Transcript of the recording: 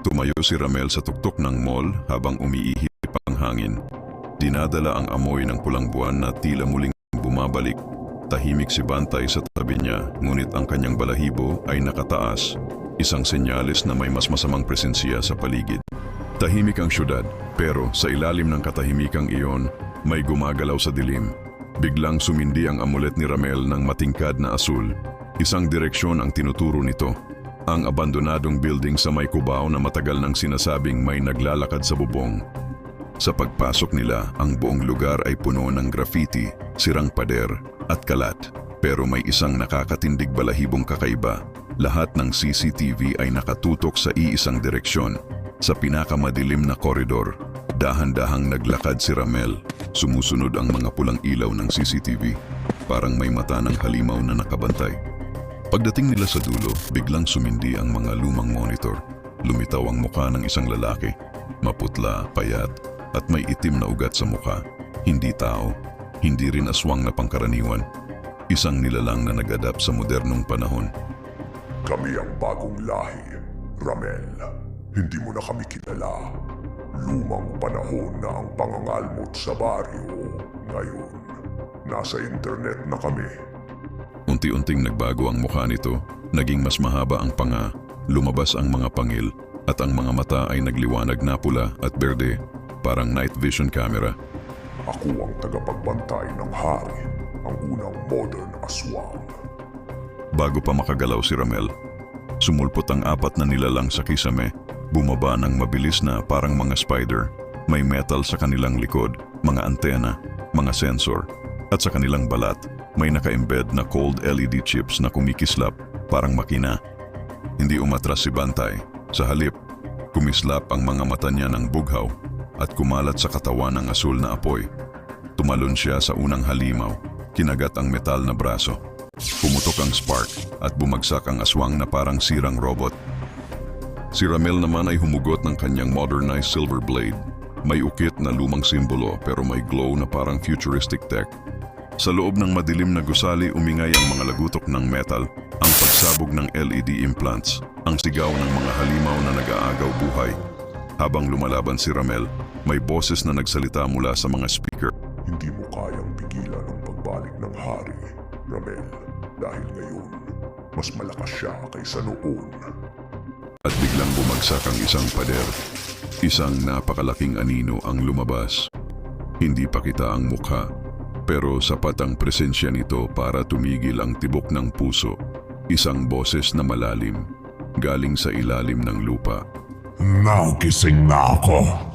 Tumayo si Ramel sa tuktok ng mall habang umiihip ang hangin. Dinadala ang amoy ng pulang buwan na tila muling bumabalik. Tahimik si Bantay sa tabi niya, ngunit ang kanyang balahibo ay nakataas, isang senyales na may mas masamang presensya sa paligid. Tahimik ang syudad, pero sa ilalim ng katahimikang iyon, may gumagalaw sa dilim. Biglang sumindi ang amulet ni Ramel ng matingkad na asul. Isang direksyon ang tinuturo nito. Ang abandonadong building sa may kubaw na matagal nang sinasabing may naglalakad sa bubong. Sa pagpasok nila, ang buong lugar ay puno ng graffiti, sirang pader at kalat. Pero may isang nakakatindig balahibong kakaiba. Lahat ng CCTV ay nakatutok sa iisang direksyon. Sa pinakamadilim na koridor, dahan-dahang naglakad si Ramel. Sumusunod ang mga pulang ilaw ng CCTV. Parang may mata ng halimaw na nakabantay. Pagdating nila sa dulo, biglang sumindi ang mga lumang monitor. Lumitaw ang mukha ng isang lalaki. Maputla, payat, at may itim na ugat sa mukha. Hindi tao, hindi rin aswang na pangkaraniwan. Isang nilalang na nag-adapt sa modernong panahon. Kami ang bagong lahi, Ramel. Hindi mo na kami kilala. Lumang panahon na ang pangangalmot sa baryo. Ngayon, nasa internet na kami. Unti-unting nagbago ang mukha nito, naging mas mahaba ang panga, lumabas ang mga pangil, at ang mga mata ay nagliwanag na pula at berde, parang night vision camera. Ako ang tagapagbantay ng hari, ang unang modern aswang. Bago pa makagalaw si Ramel, sumulpot ang apat na nilalang sa kisame, bumaba ng mabilis na parang mga spider. May metal sa kanilang likod, mga antena, mga sensor, at sa kanilang balat, may naka-embed na cold LED chips na kumikislap parang makina. Hindi umatras si Bantay. Sa halip, kumislap ang mga mata niya ng bughaw at kumalat sa katawan ng asul na apoy. Tumalon siya sa unang halimaw, kinagat ang metal na braso. Pumutok ang spark at bumagsak ang aswang na parang sirang robot. Si Ramel naman ay humugot ng kanyang modernized silver blade. May ukit na lumang simbolo pero may glow na parang futuristic tech. Sa loob ng madilim na gusali umingay ang mga lagutok ng metal, ang pagsabog ng LED implants, ang sigaw ng mga halimaw na nag-aagaw buhay. Habang lumalaban si Ramel, may boses na nagsalita mula sa mga speaker. Hindi mo kayang pigilan ang pagbalik ng hari, Ramel. Dahil ngayon, mas malakas siya kaysa noon. At biglang bumagsak ang isang pader. Isang napakalaking anino ang lumabas. Hindi pa kita ang mukha, pero sapat ang presensya nito para tumigil ang tibok ng puso. Isang boses na malalim, galing sa ilalim ng lupa. Nagising na ako.